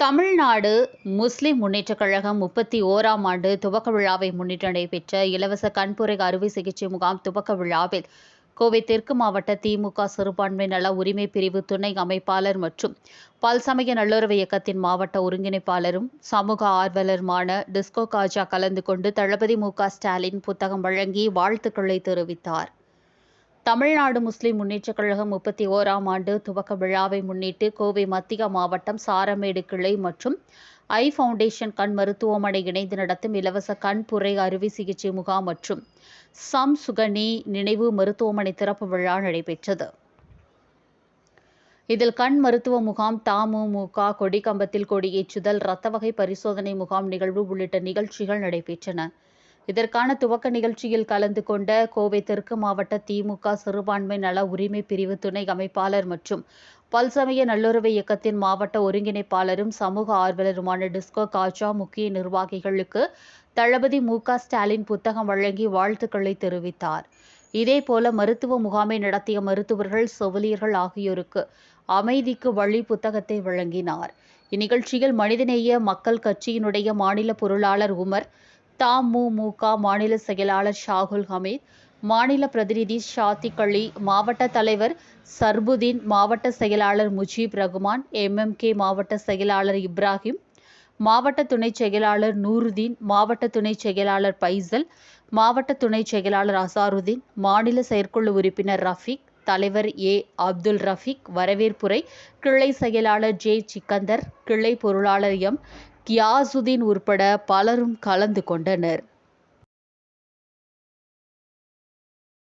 தமிழ்நாடு முஸ்லிம் முன்னேற்றக் கழகம் முப்பத்தி ஓராம் ஆண்டு துவக்க விழாவை முன்னிட்டு நடைபெற்ற இலவச கண்புரை அறுவை சிகிச்சை முகாம் துவக்க விழாவில் கோவை தெற்கு மாவட்ட திமுக சிறுபான்மை நல உரிமை பிரிவு துணை அமைப்பாளர் மற்றும் பல்சமய நல்லுறவு இயக்கத்தின் மாவட்ட ஒருங்கிணைப்பாளரும் சமூக ஆர்வலருமான டிஸ்கோ காஜா கலந்து கொண்டு தளபதி மு ஸ்டாலின் புத்தகம் வழங்கி வாழ்த்துக்களை தெரிவித்தார். தமிழ்நாடு முஸ்லிம் முன்னேற்றக் கழகம் முப்பத்தி ஓராம் ஆண்டு துவக்க விழாவை முன்னிட்டு கோவை மத்திய மாவட்டம் சாரமேடு கிளை மற்றும் ஐ ஃபவுண்டேஷன் கண் மருத்துவமனை இணைந்து நடத்தும் இலவச கண்புரை அறுவை சிகிச்சை முகாம் மற்றும் சம் சுகனி நினைவு மருத்துவமனை திறப்பு விழா நடைபெற்றது. இதில் கண் மருத்துவ முகாம் தமுமுக கொடிக்கம்பத்தில் கொடியேற்றுதல் இரத்த வகை பரிசோதனை முகாம் நிகழ்வு உள்ளிட்ட நிகழ்ச்சிகள் நடைபெற்றன. இதற்கான துவக்க நிகழ்ச்சியில் கலந்து கொண்ட கோவை தெற்கு மாவட்ட திமுக சிறுபான்மை நல உரிமை பிரிவு துணை அமைப்பாளர் மற்றும் பல்சமய நல்லுறவு இயக்கத்தின் மாவட்ட ஒருங்கிணைப்பாளரும் சமூக ஆர்வலருமான டிஸ்கோ காஜா முக்கிய நிர்வாகிகளுக்கு தளபதி மு க ஸ்டாலின் புத்தகம் வழங்கி வாழ்த்துக்களை தெரிவித்தார். இதேபோல மருத்துவ முகாமை நடத்திய மருத்துவர்கள் செவிலியர்கள் ஆகியோருக்கு அமைதிக்கு வழி புத்தகத்தை வழங்கினார். இந்நிகழ்ச்சியில் மனிதநேய மக்கள் கட்சியினுடைய மாநில பொருளாளர் உமர் தமுமுக மாநில செயலாளர் ஷாகுல் ஹமீத் மாநில பிரதிநிதி ஷாத்திக் அலி மாவட்ட தலைவர் சர்புதீன் மாவட்ட செயலாளர் முஜீப் ரகுமான் எம்எம்கே மாவட்ட செயலாளர் இப்ராஹிம் மாவட்ட துணை செயலாளர் நூருதீன் மாவட்ட துணை செயலாளர் பைசல் மாவட்ட துணை செயலாளர் அசாருதீன் மாநில செயற்குழு உறுப்பினர் ரஃபீக் தலைவர் ஏ. அப்துல் ரஃபீக் வரவேற்புரை கிளை செயலாளர் ஜே. சிக்கந்தர் கிளை பொருளாளர் எம். கியாசுதீன் உட்பட பலரும் கலந்து கொண்டனர்.